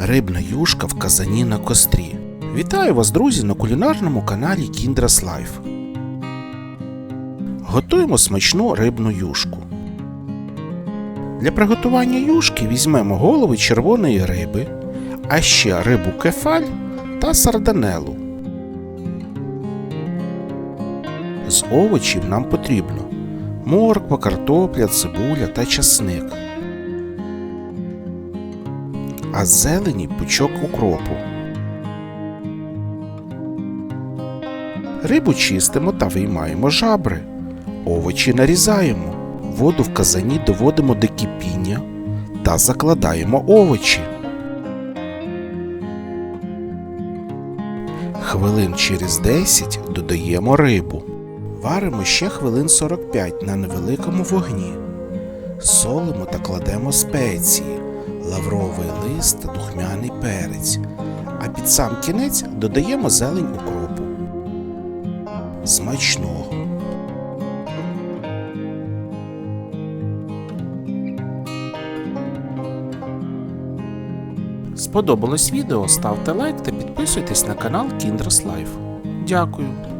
Рибна юшка в казані на кострі. Вітаю вас, друзі, на кулінарному каналі Kindras Life. Готуємо смачну рибну юшку. Для приготування юшки візьмемо голови червоної риби, а ще рибу кефаль та сарданелу. З овочів нам потрібно морква, картопля, цибуля та часник. А з зелені пучок укропу. Рибу чистимо та виймаємо жабри. Овочі нарізаємо. Воду в казані доводимо до кипіння та закладаємо овочі. Хвилин через 10 додаємо рибу. Варимо ще хвилин 45 на невеликому вогні. Солимо та кладемо спеції, лавровий лист та духмяний перець. А під сам кінець додаємо зелень укропу. Смачного! Сподобалось відео, ставте лайк та підписуйтесь на канал Kindras Life. Дякую!